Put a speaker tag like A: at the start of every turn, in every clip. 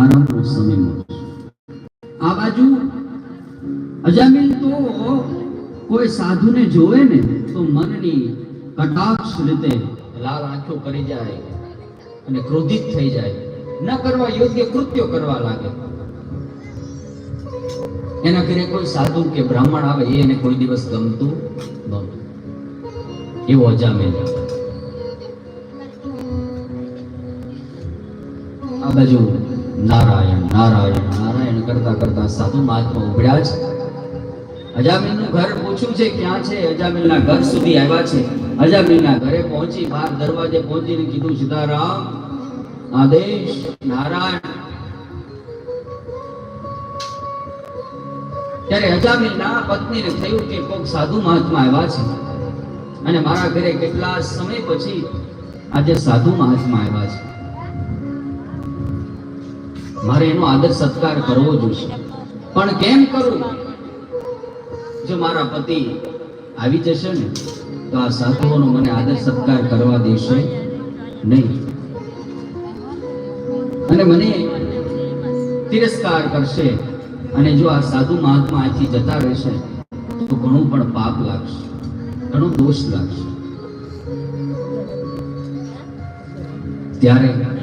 A: આરામનો સમય મળશે આ બાજુ અજામિલ તો કોઈ સાધુને જોવે ને તો મનની કટાક્ષ રીતે લાલ આંખો કરી જાય અને ક્રોધિત થઈ જાય. ન કરવા યોગ્ય કૃત્યો કરવા લાગે. એના ઘરે કોઈ સાધુ કે બ્રાહ્મણ આવે એને કોઈ દિવસ ગમતું નહોતું. એવો અજામેલ. આ બાજુ નારાયણ નારાયણ નારાયણ કરતા કરતા સાધુ મહાત્મા ઉભર્યા છે અજામિલનું ઘર પૂછ્યું છે, ક્યાં છે? અજામિલના ઘર સુધી આવ્યા છે. અજામિલના ઘરે પહોંચી બહાર દરવાજે પહોંચીને કીધું, સીતારામ, આદેશ, નારાયણ. ત્યારે અજામિલના પત્નીને થયું કે કોઈક સાધુ મહાત્મા આવ્યા છે. અને મારા ઘરે કેટલા સમય પછી આજે સાધુ મહાત્મા આવ્યા છે. મારે એનો આદર સત્કાર કરવો જોઈશે પણ કેમ કરું? જો મારા પતિ આવી જશે ને, તો આ સાધુઓનો મને આદર સત્કાર કરવા દેશે નહીં. અને મને તિરસ્કાર કરશે. અને જો આ સાધુ મહાત્મા અહીંથી જતા રહેશે, તો ઘણું પણ પાપ લાગશે. ઘણો દોષ લાગશે. ત્યારે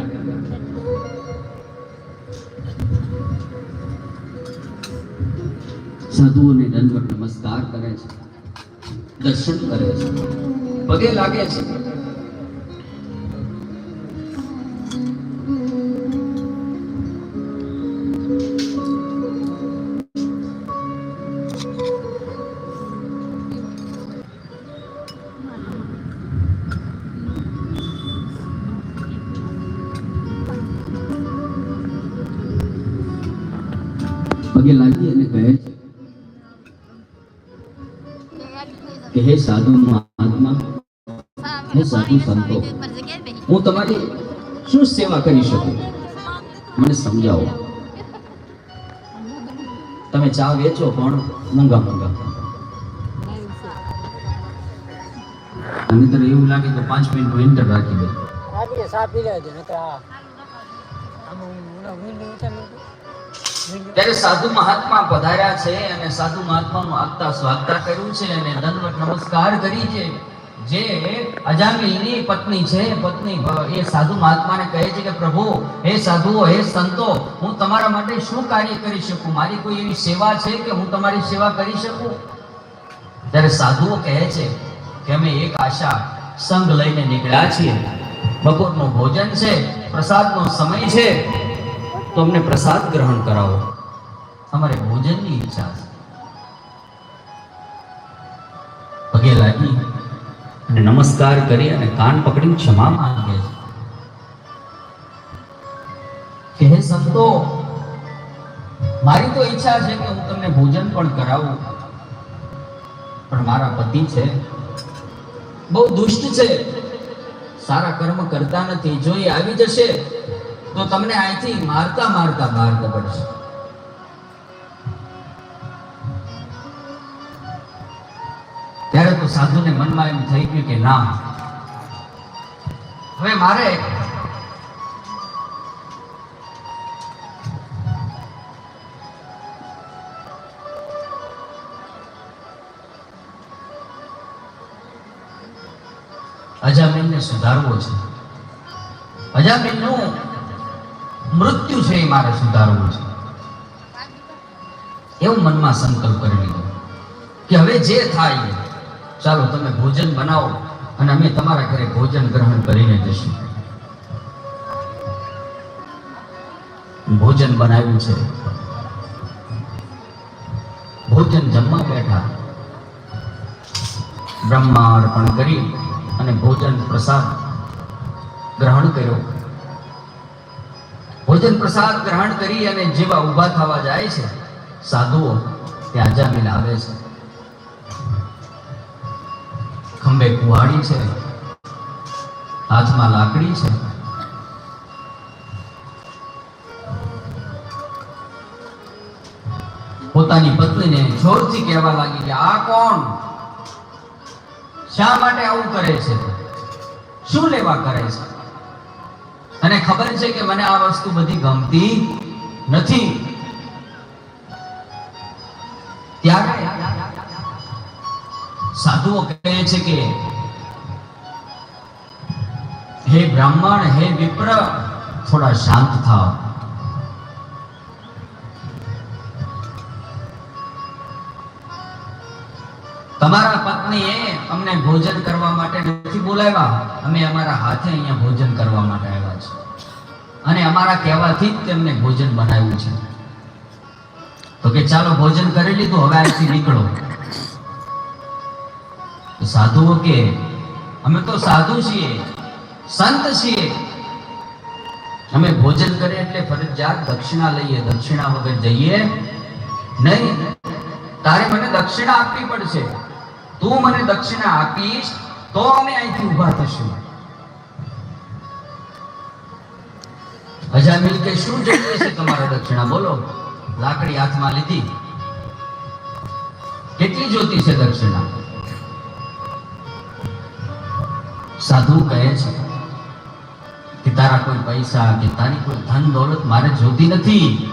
A: સાધુઓને દંડવત નમસ્કાર કરે છે, દર્શન કરે છે, પગે લાગે છે. પગે લાગી અને કહે હે સાધુ મહાત્મા હે સાધુ સંતો, હું તમારી શું સેવા કરી શકું? મને સમજાવો. તમે ચા વેચો, પણ મૂંગા મૂંગા તો એવું લાગે કે પાંચ મિનિટ ઇન્ટર રાખી દે. ત્યારે સાધુ મહાત્મા પધાર્યા છે અને સાધુ મહાત્માનું આગતા સ્વાગતા કર્યું છે અને દંડવત નમસ્કાર કરી છે. જે અજામિલની પત્ની છે, પત્ની એ સાધુ મહાત્માને કહે છે કે, પ્રભુ, હે સાધુઓ, હે સંતો, હું તમારા માટે શું કાર્ય કરી શકું? મારી કોઈ એવી સેવા છે કે હું તમારી સેવા કરી શકું? ત્યારે સાધુઓ કહે છે કે, અમે એક આશા સંઘ લઈને નીકળ્યા છીએ. બપોરનું ભોજન છે, પ્રસાદનો સમય છે તો અમને પ્રસાદ ગ્રહણ કરાવો. અમારે ભોજનની ઈચ્છા છે. પગે લાગી અને નમસ્કાર કરી અને કાન પકડી ક્ષમા માંગે છે. કે હે સંતો, મારી તો ઈચ્છા છે કે હું તમને ભોજન પણ કરાવું. પણ મારા પતિ છે, બહુ દુષ્ટ છે. સારા કર્મ કરતા નથી. જો એ આવી જશે તો તમને અહીંથી મારતા મારતા બહાર પડશે ત્યારે તો સાધુને મનમાં એમ થઈ ગયું કે ના. હવે મારે અજામીનને સુધારવો છે. અજામિલનું મૃત્યુ છે એ મારે સુધારવું છે. એવું મનમાં સંકલ્પ કરી લીધો. કે હવે જે થાય, ચાલો તમે ભોજન બનાવો અને અમે તમારા ઘરે ભોજન ગ્રહણ કરીને જશું ભોજન બનાવ્યું છે. ભોજન જમવા બેઠા. બ્રહ્મા અર્પણ કરી અને ભોજન પ્રસાદ ગ્રહણ કર્યો. ભોજન પ્રસાદ ગ્રહણ કરી અને જેવા ઊભા થવા જાય છે, સાધુઓ ત્યાં અજામિલ આવે છે. ખંભે કુવાડી છે, હાથમાં લાકડી છે. પોતાની પત્નીને જોરથી કહેવા લાગી કે, આ કોણ? શા માટે આવું કરે છે? શું લેવા કરે છે? તને ખબર છે કે મને આ વસ્તુ બધી ગમતી નથી. ત્યારે સાધુઓ કહે છે કે, હે બ્રાહ્મણ, હે વિપ્ર, થોડા શાંત થાવ તમારા પત્નીએ અમને ભોજન કરવા માટે નથી બોલાવ્યા. અમે અમારા હાથે અહીંયા ભોજન કરવા માટે આવ્યા છે અને અમારા કહેવાથી જ તેમને ભોજન બનાવ્યું છે. તો કે ચાલો ભોજન કરી લીધું, હવે અહીંથી નીકળો. સાધુઓ કે, અમે તો સાધુ છીએ, સંત છીએ. અમે ભોજન કરીએ એટલે ફરજિયાત દક્ષિણા લઈએ, દક્ષિણા વગર જઈએ નહીં. તારે મને દક્ષિણા આપવી પડશે. તું મને દક્ષિણા આપીશ, તો અમે અહીંથી ઊભા થશું. અજામિલ કે શું જોઈએ છે તમારે દક્ષિણા? બોલો. લાકડી હાથમાં લીધી. કેટલી જોતી છે દક્ષિણા? સાધુ કહે છે કે તારા કોઈ પૈસા કે તારી કોઈ ધન દોલત મારે જોતી નથી.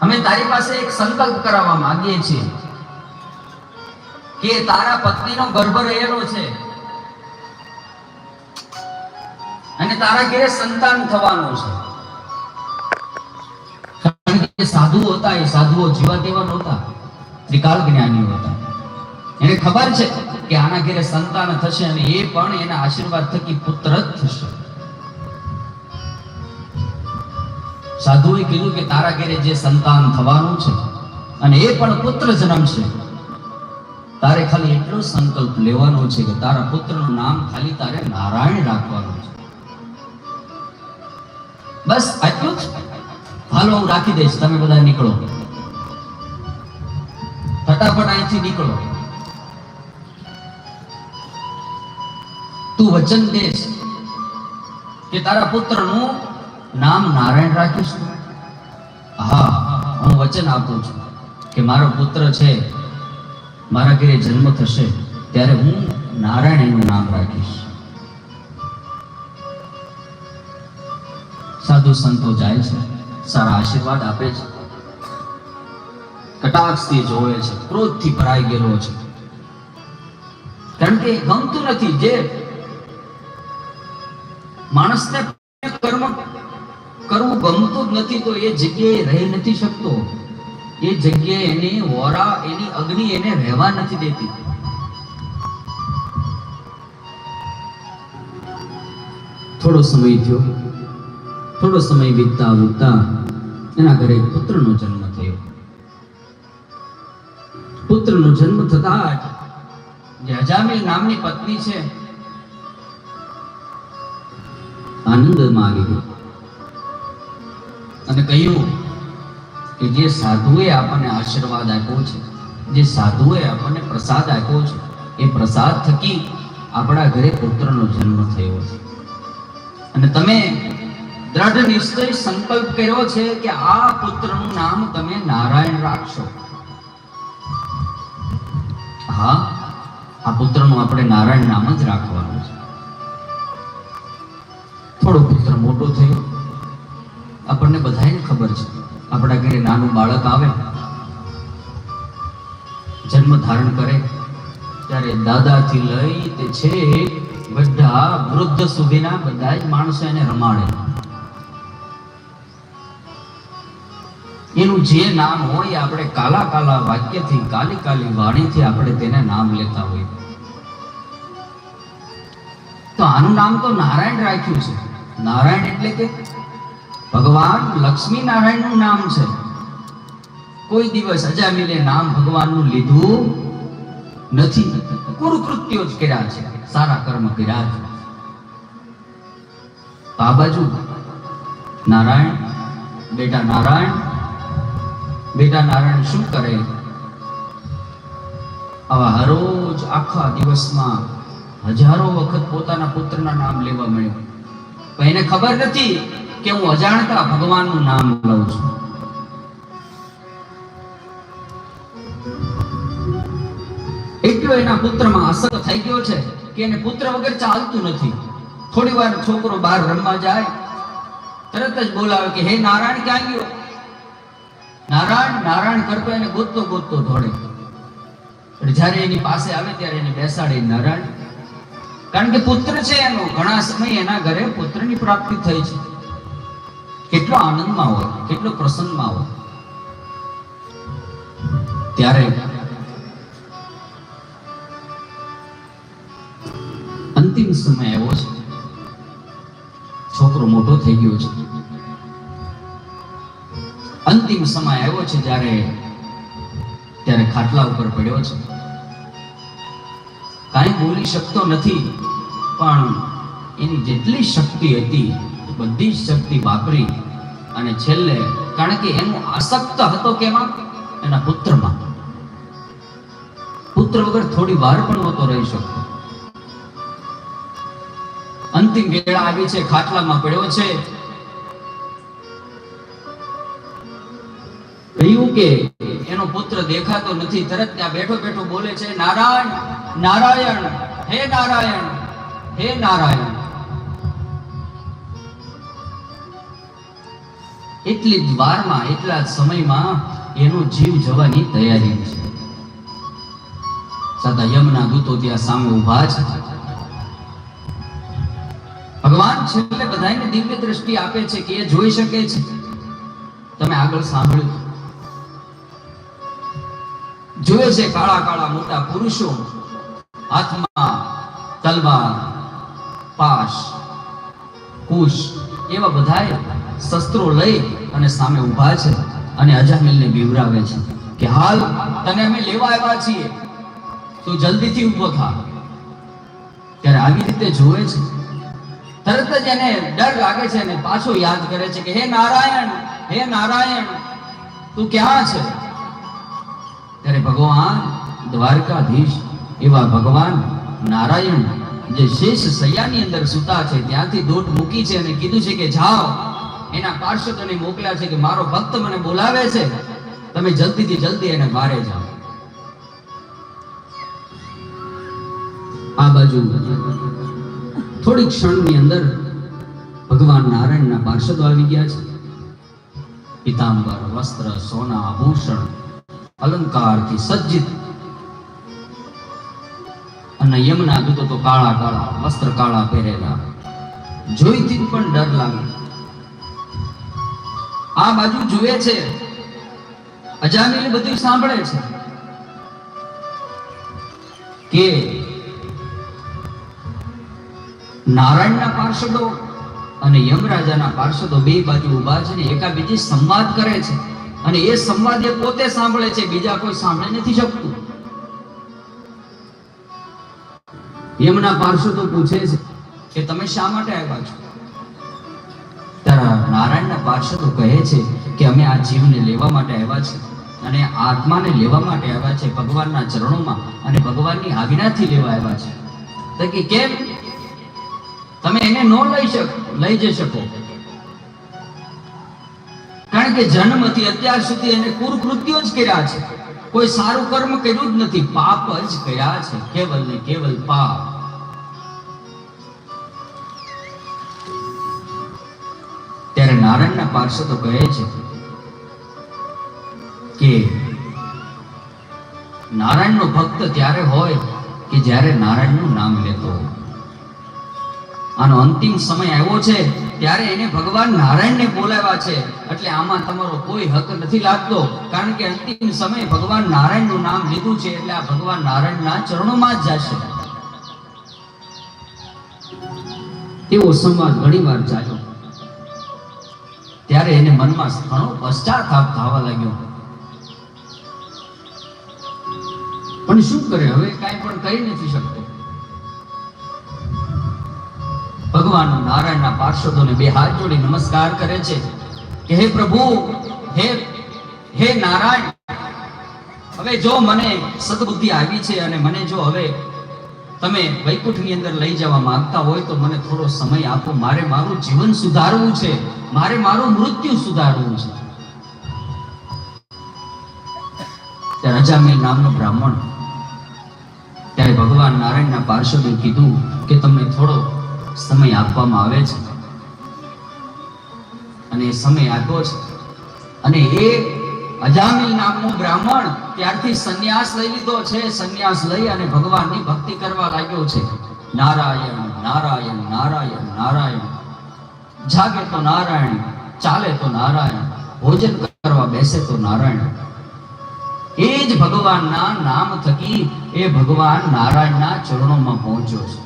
A: અમે તારી પાસે એક સંકલ્પ કરાવવા માંગીએ છીએ. કે તારા પત્નીનો ગર્ભ રહેલો છે. અને તારા ઘરે સંતાન થવાનું છે. કારણ કે સાધુ હતા, એ સાધુઓ જીવા તેવા નહોતા. ત્રિકાલ જ્ઞાનીઓ હતા. એને ખબર છે કે આના ઘરે સંતાન થશે અને એ પણ એના આશીર્વાદ થકી પુત્ર જ થશે. સાધુએ કીધું કે તારા ઘેરે જે સંતાન થવાનું છે અને એ પણ પુત્ર જન્મશે. તારે ખાલી એટલો સંકલ્પ લેવાનો છે કે તારા પુત્રનું નામ ખાલી તારે નારાયણ રાખવાનું છે. બસ, આટલું જ? હાલો, હું રાખી દઈશ. તમે બધા નીકળો. ફટાફટ અહીંથી નીકળો. તું વચન દેશ કે તારા પુત્રનું નામ નારાયણ રાખીશ હા. હું વચન આપું છું કે મારો પુત્ર છે મારા ઘરે જન્મ થશે ત્યારે હું નારાયણ એનું નામ રાખીશ. સાધુ સંતો જાય છે, સારા આશીર્વાદ આપે છે. કટાક્ષથી જોવે છે, ક્રોધથી ભરાઈ ગયેલો છે. કારણ કે ગમતું નથી જે માણસને કર્મ કરવું ગમતું જ નથી, તો એ જગ્યાએ રહી નથી શકતો. એ જગ્યાએ એની વોરા, એની અગ્નિ એને રહેવા નથી દેતી. થોડો સમય થયો. થોડો સમય વીતતા વીતતા એના ઘરે પુત્રનો જન્મ થયો. પુત્રનો જન્મ થતા જ જે અજામિલ નામની પત્ની છે. આનંદમાં આવી ગઈ. અને કહ્યું કે જે સાધુએ આપણને આશીર્વાદ આપ્યો છે, જે સાધુએ આપણને પ્રસાદ આપ્યો છે, એ પ્રસાદ થકી આપણા ઘરે પુત્રનો જન્મ થયો છે. અને તમે દ્રઢ નિશ્ચય સંકલ્પ કર્યો છે કે આ પુત્રનું નામ તમે નારાયણ રાખશો. હા, આ પુત્રનું આપણે નારાયણ નામ જ રાખવાનું છે. થોડો પુત્ર મોટો થયો. આપણને બધાને ખબર છે. આપણા ઘરે નાનું બાળક આવે, જન્મ ધારણ કરે, ત્યારે દાદાથી લઈ તે છે બધા વૃદ્ધ સુધીના બધા જ માણસો એને રમાડે. એનું જે નામ હોય આપણે કાલા કાલા વાક્યથી, કાલી કાલી વાણીથી આપણે તેને નામ લેતા હોઈએ. તો આનું નામ તો નારાયણ રાખ્યું છે. નારાયણ એટલે કે ભગવાન લક્ષ્મી નારાયણનું નામ છે. કોઈ દિવસ અજામિલે નામ ભગવાનનું લીધું નથી. કુરુકૃત્યો જ કર્યા છે. સારા કર્મ કર્યા છે. આ નારાયણ, બેટા નારાયણ બેટા નારાયણ શું કરે? આવા હરોજ આખા દિવસમાં હજારો વખત પોતાના પુત્રના નામ લેવા મળ્યો. પણ એને ખબર નથી કે હું અજાણતા ભગવાનનું નામ લઉં છું. એટલો એના પુત્રમાં અસર થઈ ગયો છે કે એને પુત્ર વગર ચાલતું નથી. થોડી વાર છોકરો બહાર રમવા જાય, તરત જ બોલાવે કે, હે નારાયણ, ક્યાં ગયો? નારાયણ નારાયણ કરતો એને ગોતતો ગોતતો દોડે. પણ જ્યારે એની પાસે આવે ત્યારે એને બેસાડે નારાયણ. કારણ કે પુત્ર છે એનો, ઘણા સમય એના ઘરે પુત્રની પ્રાપ્તિ થઈ છે. કેટલો આનંદમાં હોય, કેટલો પ્રસન્નમાં હોય. ત્યારે અંતિમ સમય એવો છે, છોકરો મોટો થઈ ગયો છે. અંતિમ સમય આવ્યો છે જ્યારે ત્યારે ખાટલા ઉપર પડ્યો છે. કાંઈ બોલી શકતો નથી, પણ એની જેટલી શક્તિ હતી બધી જ શક્તિ વાપરી અને છેલ્લે કારણ કે એનો આસક્ત હતો કેમાં? એના પુત્રમાં. પુત્ર વગર થોડી વાર પણ નહોતો રહી શકતો. અંતિમ વેળા આવી છે, ખાટલામાં પડ્યો છે. કહ્યું કે એનો પુત્ર દેખાતો નથી, તરત ત્યાં બેઠો બેઠો બોલે છે, નારાયણ નારાયણ, હે નારાયણ હે નારાયણ. એટલી જ વારમાં, એટલા જ સમયમાં એનો જીવ જવાની તૈયારી છે. છતાં યમના દૂતો ત્યાં સામે ઊભા છે. ભગવાન છેલ્લે બધાને દિવ્ય દ્રષ્ટિ આપે છે કે એ જોઈ શકે છે. તમે આગળ સાંભળ્યું. જોયે છે કાળા કાળા મોટા પુરુષો, હાથમાં તલવાર, પાશ, કુશ, એવા બધાએ શસ્ત્રો લઈ અને સામે ઊભા છે અને અજામિલને બીવરાવે છે કે, હાલ તને અમે લેવા આવ્યા છીએ. તું જલ્દીથી ઊભો થા. ત્યારે આવી રીતે જોવે છે. તરત જ એને ડર લાગે છે અને પાછો યાદ કરે છે કે, હે નારાયણ હે નારાયણ, તું ક્યાં છે? ત્યારે ભગવાન દ્વારકાધીશ એવા ભગવાન નારાયણ જે શેષ સૈયાની અંદર સૂતા છે, ત્યાંથી દોટ મૂકી છે અને કીધું છે કે, જાઓ. એના પાર્ષદોને મોકલ્યા છે કે મારો ભક્ત મને બોલાવે છે. તમે જલ્દીથી જલ્દી એને મારે જાઓ. આ બાજુ થોડી ક્ષણની અંદર ભગવાન નારાયણના પાર્ષદો આવી ગયા છે. પિતાંબર, વસ્ત્ર, સોના, આભૂષણ, અલંકારથી સજ્જિત. અને યમના દૂતો તો કાળા કાળા, વસ્ત્ર કાળા પહેરેલા. જોઈથી પણ ડર લાગે. આ બાજુ જુએ છે. અજામિલ બધું સાંભળે છે. કે નારાયણના પાર્ષદો અને યમરાજાના પાર્ષદો બે બાજુ ઊભા છે ને એકાબીજી સંવાદ કરે છે. અને એ સંવાદ એ પોતે સાંભળે છે, બીજા કોઈ સાંભળી નથી શકતું. યમના પાર્ષદો પૂછે છે કે તમે શા માટે આવ્યા છો? નારાયણના પાર્ષદો કહે છે કે અમે આ જીવને લેવા માટે આવ્યા છે અને આત્માને લેવા માટે આવ્યા છે ભગવાનના ચરણોમાં અને ભગવાનની આજ્ઞાથી લેવા આવ્યા છે. કેમ? તમે એને ન લઈ શકો, લઈ જઈ શકો. કારણ કે જન્મથી અત્યાર સુધી એને કુરકૃત્યો જ કર્યા છે. કોઈ સારું કર્મ કર્યું જ નથી, પાપ જ કર્યા છે. કેવલ ને કેવલ પાપ. નારાયણના પાર્ષદો કહે છે કે નારાયણનો ભક્ત ત્યારે હોય કે જ્યારે નારાયણનું નામ લેતો હોય. આનો અંતિમ સમય આવ્યો છે ત્યારે એને ભગવાન નારાયણને બોલાવ્યા છે. એટલે આમાં તમારો કોઈ હક નથી લાગતો, કારણ કે અંતિમ સમય ભગવાન નારાયણનું નામ લીધું છે એટલે આ ભગવાન નારાયણના ચરણોમાં જ જશે. એવો સંવાદ ઘણીવાર ચાલ્યો ત્યારે એને મનમાં ઘણો પશ્ચાતાપ થવા લાગ્યો. પણ શું કરે? હવે કાંઈ પણ કરી નથી શકતો. ભગવાન નારાયણના પાર્ષદોને બે હાથ જોડી નમસ્કાર કરે છે કે, હે પ્રભુ, હે હે નારાયણ, હવે જો મને સદબુદ્ધિ આવી છે અને મને જો હવે તમે વૈકુંઠની અંદર લઈ જવા માંગતા હોય તો મને થોડો સમય આપો. મારે મારું જીવન સુધારવું છે. મારે મારું મૃત્યુ સુધારવું છે. ત્યારે નામનો બ્રાહ્મણ. ત્યારે ભગવાન નારાયણના પાર્ષદે કીધું કે તમને થોડો સમય આપવામાં આવે છે. અને સમય આપ્યો છે. અને એ અજામિલ નામનો બ્રાહ્મણ ત્યારથી સંન્યાસ લઈ લીધો છે. સંન્યાસ લઈ અને ભગવાનની ભક્તિ કરવા લાગ્યો છે. નારાયણ નારાયણ નારાયણ નારાયણ. જાગે તો નારાયણ, ચાલે તો નારાયણ, ભોજન કરવા બેસે તો નારાયણ. એ જ ભગવાનના નામ થકી એ ભગવાન નારાયણના ચરણોમાં પહોંચ્યો છે.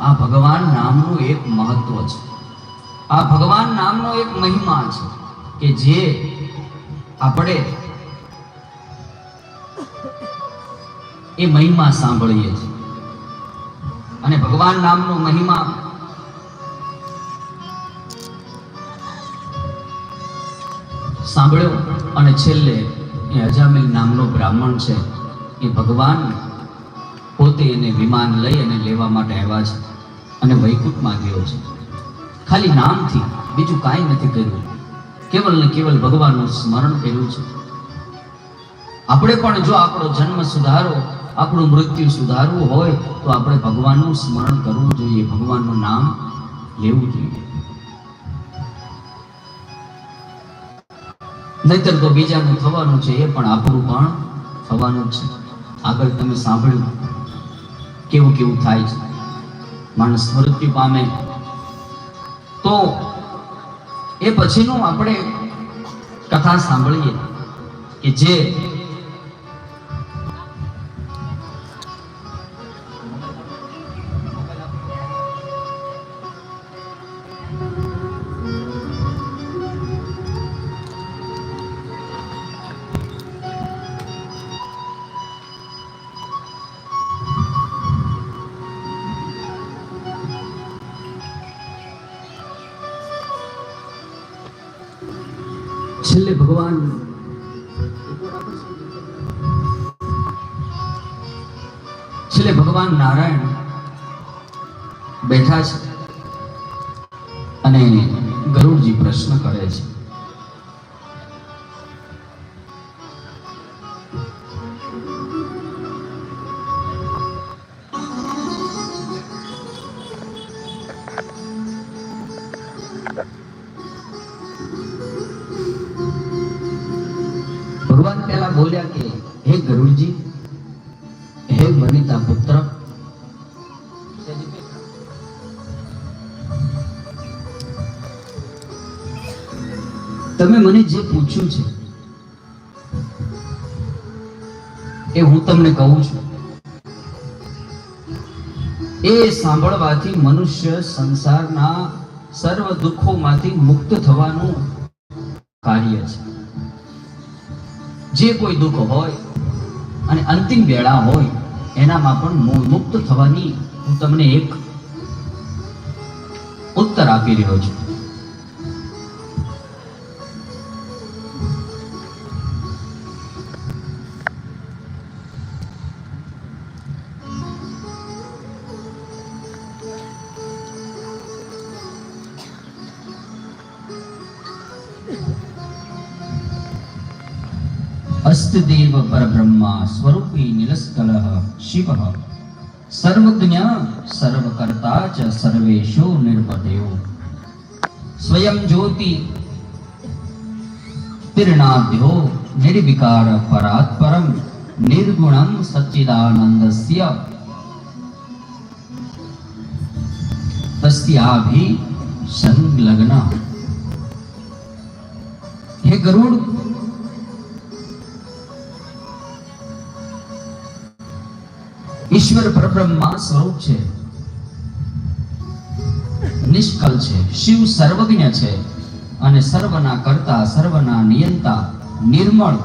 A: આ ભગવાન નામનું એક મહત્વ છે. આ ભગવાન નામનો એક મહિમા છે. કે જે આપણે એ મહિમા સાંભળીએ છીએ. અને ભગવાન નામનો મહિમા સાંભળ્યો અને છેલ્લે એ અજામિલ નામનો બ્રાહ્મણ છે એ ભગવાન પોતે એને વિમાન લઈ અને લેવા માટે આવ્યા છે અને વૈકુંઠમાં ગયો છે. ખાલી નામથી બીજું કાંઈ નથી કર્યું. કેવલ ને કેવલ ભગવાનનું સ્મરણ કર્યું છે. આપણે પણ જો આપણો જન્મ સુધારો, આપણું મૃત્યુ સુધારવું હોય, તો આપણે ભગવાનનું સ્મરણ કરવું જોઈએ, ભગવાનનું નામ લેવું જોઈએ. નહીતર તો બીજાનું થવાનું છે એ પણ આપણું પણ થવાનું છે. આગળ તમે સાંભળ્યું કેવું કેવું થાય છે. માણસ મૃત્યુ પામે. તો એ પછીનું આપણે કથા સાંભળીએ કે જે બોલ્યા કે, હે ગરુડજી, હે વનિતા પુત્ર, તમે મને જે પૂછ્યું છે, એ હું તમને કહું છું. એ સાંભળવાથી મનુષ્ય સંસારના સર્વ દુઃખોમાંથી મુક્ત થવાનું કાર્ય છે. જે કોઈ દુઃખ હોય અને અંતિમ વેળા હોય, એનામાં પણ મુક્ત થવાની હું તમને એક ઉત્તર આપી રહ્યો છું. પરબ્રહ્મા સ્વરૂપી નિરસ્કલ શિવ સર્વજ્ઞ સર્વકર્તા ચ સર્વેશો નિર્ભદેવ સ્વયં જ્યોતિ તિરણાદ્યો નિર્વિકાર પરાત્પરમ નિર્ગુણમ સચ્ચિદાનંદસ્ય તસ્યાભિ સંલગ્ન હે ગરુડ ઈશ્વર પરબ્રહ્મા સ્વરૂપ છે. નિષ્કલ છે. શિવ સર્વજ્ઞ છે. અને સર્વના કરતા, સર્વના નિયંતા, નિર્મળ,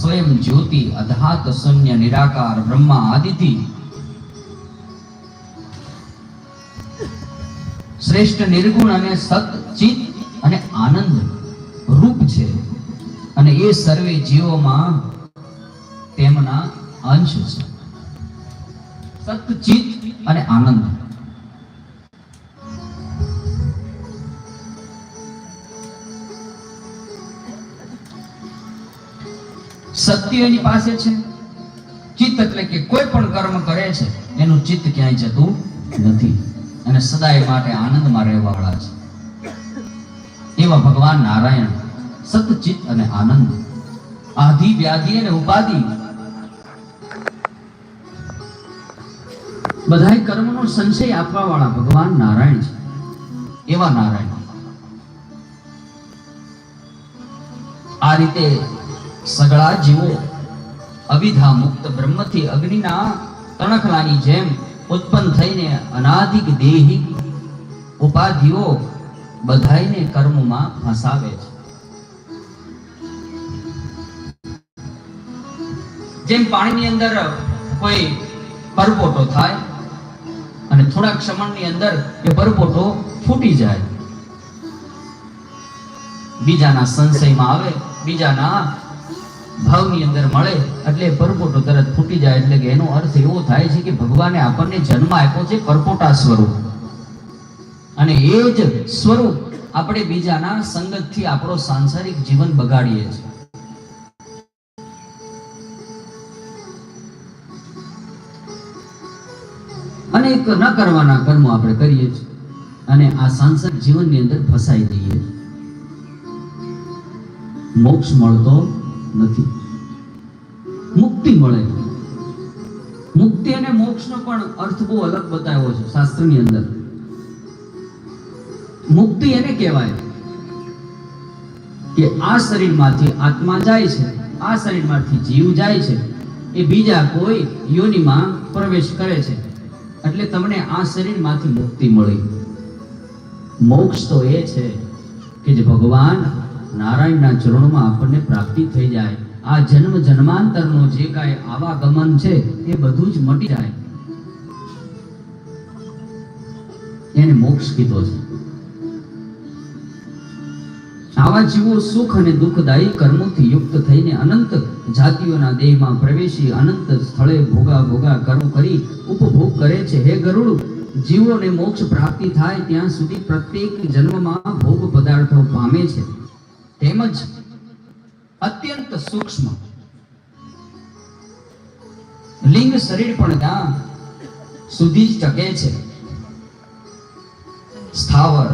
A: સ્વયં જ્યોતિ, અધાત, શૂન્ય, નિરાકાર, બ્રહ્મા આદિથી. શ્રેષ્ઠ, નિર્ગુણ અને સત ચિત અને આનંદ રૂપ છે. અને એ સર્વે જીવોમાં તેમના અંશ છે. સતચિત અને આનંદ. સત્ય એની પાસે છે. ચિત્ત એટલે કે કોઈ પણ કર્મ કરે છે, એનું ચિત્ત ક્યાંય જતું નથી. અને સદાય માટે આનંદમાં રહેવાવાળા છે. એવા ભગવાન નારાયણ સતચિત અને આનંદ. આધિ, વ્યાધિ અને ઉપાધિ બધાય કર્મનો સંશય આપવા વાળા ભગવાન નારાયણ છે. એવા નારાયણ. આ રીતે સગળા જીવો અવિધા મુક્ત બ્રહ્મથી અગ્નિના તણખલાની જેમ ઉત્પન્ન થઈને અનાદિક દેહિક ઉપાધિઓ બધાયને કર્મમાં ફસાવે છે. જેમ પાણીની અંદર કોઈ પરપોટો થાય અને થોડા ક્ષમણની અંદર એ પરપોટો ફૂટી જાય. બીજાના સંશયમાં આવે, બીજાના ભાવની અંદર મળે, એટલે પરપોટો તરત ફૂટી જાય, એટલે કે એનો અર્થ એવો થાય છે કે ભગવાને આપણને જન્મ આપ્યો છે પરપોટા સ્વરૂપ. અને એ જ સ્વરૂપ આપણે બીજાના સંગતથી આપણો સાંસારિક જીવન બગાડીએ છીએ. અનેક ન કરવાના કર્મો આપણે કરીએ છીએ અને આ સાંસારિક જીવનની અંદર ફસાઈ જઈએ. મોક્ષ મળતો નથી. મુક્તિ મળે. મુક્તિ અને મોક્ષનો પણ અર્થ બહુ અલગ બતાવ્યો છે શાસ્ત્રની અંદર. મુક્તિ એને કહેવાય કે આ શરીરમાંથી આત્મા જાય છે, આ શરીરમાંથી જીવ જાય છે, એ બીજા કોઈ યોનિમાં પ્રવેશ કરે છે. એટલે તમને આ શરીરમાંથી મુક્તિ મળી. મોક્ષ તો એ છે કે જે ભગવાન નારાયણના ચરણોમાં આપણને પ્રાપ્તિ થઈ જાય. આ જન્મ જન્માંતરનો જે કાંઈ આવાગમન છે એ બધું જ મટી જાય. એને મોક્ષ કીધો છે. આવા જીવો સુખ અને દુઃખદાયી કર્મોથી યુક્ત થઈને અનંત જાતિઓના દેહમાં પ્રવેશી અનંત સ્થળે ભોગા ભોગા કર્મ કરી ઉપભોગ કરે છે. હે ગરુડ, જીવોને મોક્ષ પ્રાપ્તિ થાય ત્યાં સુધી પ્રત્યેક જન્મમાં ભોગ પદાર્થો પામે છે. તેમજ અત્યંત સૂક્ષ્મ લિંગ શરીર પણ ત્યાં સુધી જ ટકે છે. સ્થાવર,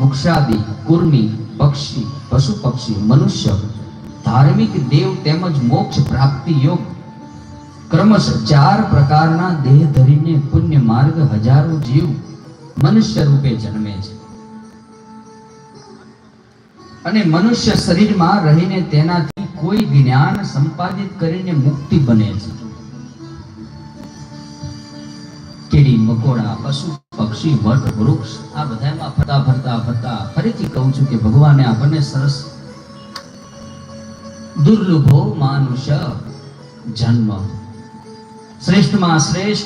A: વૃક્ષાદિ, કુર્મી પક્ષી, પશુ પક્ષી, મનુષ્ય, ધાર્મિક દેવ તેમજ મોક્ષ પ્રાપ્તિ યોગ, ક્રમશ ચાર પ્રકારના દેહ ધરીને પુણ્ય માર્ગ હજારો જીવ મનુષ્ય રૂપે જન્મે છે. અને મનુષ્ય શરીરમાં રહીને તેનાથી કોઈ જ્ઞાન સંપાદિત કરીને મુક્તિ બને છે. કીડી મકોડા, પશુ, પક્ષી, વટ, વૃક્ષ, આ બધામાં ફરતા ફરતા ફરતા ફરીથી કહું છું કે ભગવાને આપણને સરસ દુર્લભો માનુષ્ય જન્મ. શ્રેષ્ઠમાં શ્રેષ્ઠ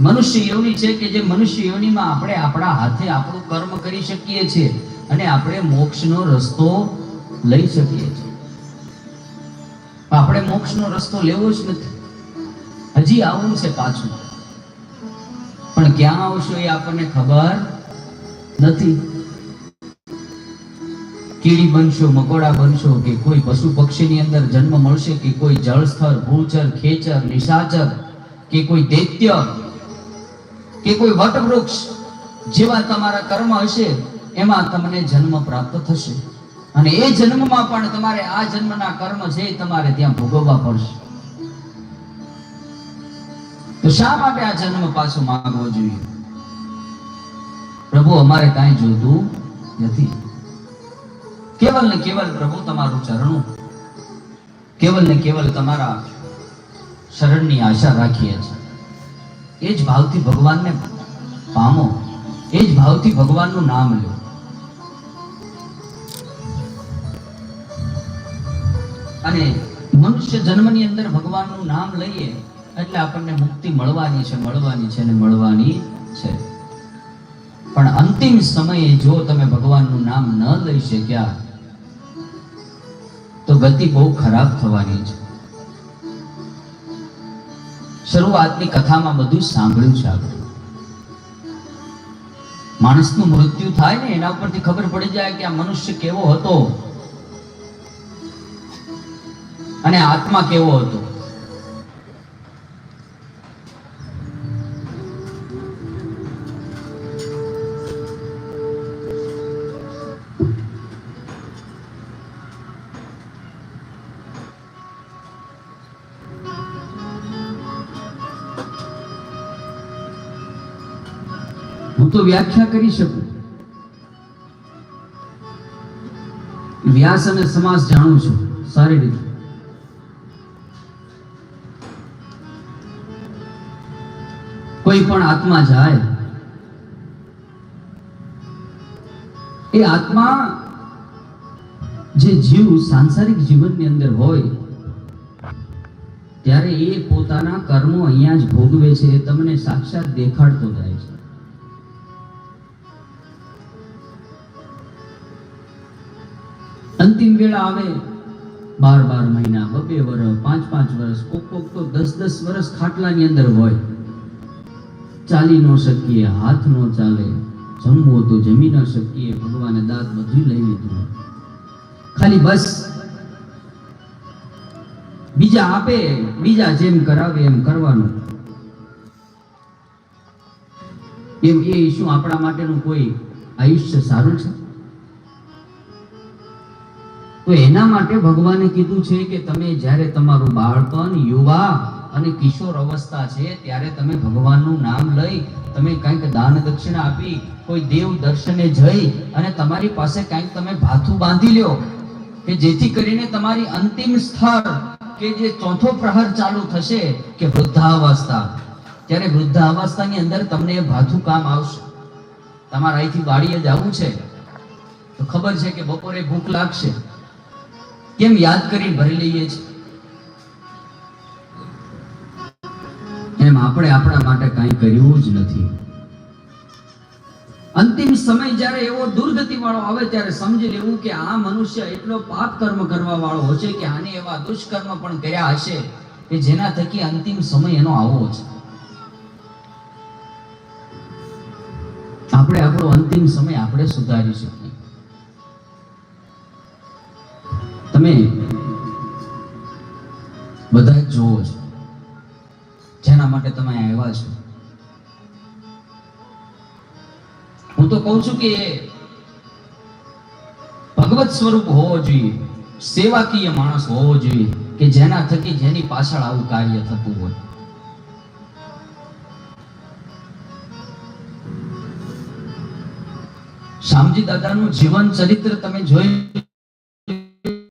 A: મનુષ્ય યોની છે કે જે મનુષ્ય યોનીમાં આપણે આપણા હાથે આપણું કર્મ કરી શકીએ છીએ અને આપણે મોક્ષનો રસ્તો લઈ શકીએ છીએ. આપણે મોક્ષનો રસ્તો લેવો જ નથી. હજી આવવું છે પાછું. પણ ક્યાં આવશો એ આપણને ખબર નથી. કીડી બનશો, મકોડા બનશો કે કોઈ પશુ પક્ષીની અંદર જન્મ મળશે કે કોઈ જળસ્થળ, ભૂચર, ખેચર, નિશાચર કે કોઈ દૈત્ય કે કોઈ વટવૃક્ષ જેવા તમારા કર્મ હશે, એમાં તમને જન્મ પ્રાપ્ત થશે. અને એ જન્મમાં પણ તમારે આ જન્મના કર્મ છે તમારે ત્યાં ભોગવવા પડશે. તો શા માટે આ જન્મ પાછો માંગવો જોઈએ? પ્રભુ, અમારે કાંઈ જોતું નથી. કેવલ ને કેવલ પ્રભુ તમારું ચરણું, કેવલ ને કેવલ તમારા શરણની આશા રાખીએ છીએ. એ જ ભાવથી ભગવાનને પામો, એ જ ભાવથી ભગવાનનું નામ લો. અને મનુષ્ય જન્મની અંદર ભગવાનનું નામ લઈએ એટલે આપણને મુક્તિ મળવાની છે મળવાની છે અને મળવાની છે. પણ અંતિમ સમયે જો તમે ભગવાનનું નામ ન લઈ શક્યા, તો ગતિ બહુ ખરાબ થવાની છે. શરૂઆતની કથામાં બધું સાંભળ્યું છે આપણે. માણસનું મૃત્યુ થાય ને એના ઉપરથી ખબર પડી જાય કે આ મનુષ્ય કેવો હતો. અને આત્મા કેવો હતો. તો વ્યાખ્યા કરી શકું. વ્યાસ અને સમાસ જાણું છું. સારી રીતે. કોઈ પણ આત્મા જાય, એ આત્મા જે જીવ સાંસારિક જીવનની અંદર હોય, ત્યારે એ પોતાના કર્મો અહીંયા જ ભોગવે છે, એ તમને સાક્ષાત દેખાડતો જાય છે. અંતિમ વેળા આવે. બાર બાર મહિના, બબે વર્ષ પાંચ પાંચ વર્ષ કોક કોક તો દસ દસ વર્ષ ખાટલાની અંદર હોય. ચાલી ન શકીએ, હાથ ન ચાલે. જમવું તો જમી ન શકીએ, ભગવાને દાંત બધું લઈ લીધું. ખાલી બસ. બીજા આપે, બીજા જેમ કરાવે એમ કરવાનું. એમ એ શું આપણા માટેનું કોઈ આયુષ્ય સારું છે? તો એના માટે ભગવાને કીધું છે કે તમે જ્યારે તમારું બાળપણ, યુવા અને કિશોર અવસ્થા છે, ત્યારે તમે ભગવાનનું નામ લઈ, તમે કંઈક દાન દક્ષિણા આપી, કોઈ દેવ દર્શને જઈ અને તમારી પાસે કંઈક તમે ભાથું બાંધી લ્યો કે જેથી કરીને તમારી અંતિમ સ્થળ કે જે ચોથો પ્રહર ચાલુ થશે કે વૃદ્ધાવસ્થા. ત્યારે વૃદ્ધાવસ્થાની અંદર તમને એ ભાથું કામ આવશે. તમારે અહીંથી વાડીએ જવું છે. તો ખબર છે કે બપોરે ભૂખ લાગશે. કેમ યાદ કરી ભરી લઈએ છીએ? એમ આપણે આપણા માટે કાંઈ કર્યું જ નથી. અંતિમ સમય જ્યારે એવો દુર્ગતિ વાળો આવે ત્યારે સમજી લેવું કે આ મનુષ્ય એટલો પાપ કર્મ કરવા વાળો હશે કે આને એવા દુષ્કર્મ પણ કર્યા હશે કે જેના થકી અંતિમ સમય એનો આવો છે. આપણે આપણો અંતિમ સમય આપણે સુધારી જોવો છો. જેના માટે તમે આવ્યા છો. હું તો કહું છું કે ભગવત સ્વરૂપ હોવો જોઈએ, સેવાકીય માણસ હોવો જોઈએ, કે જેના થકી જેની પાછળ આવું કાર્ય થતું હોય. શામજી દાદાનું જીવન ચરિત્ર તમે જોઈ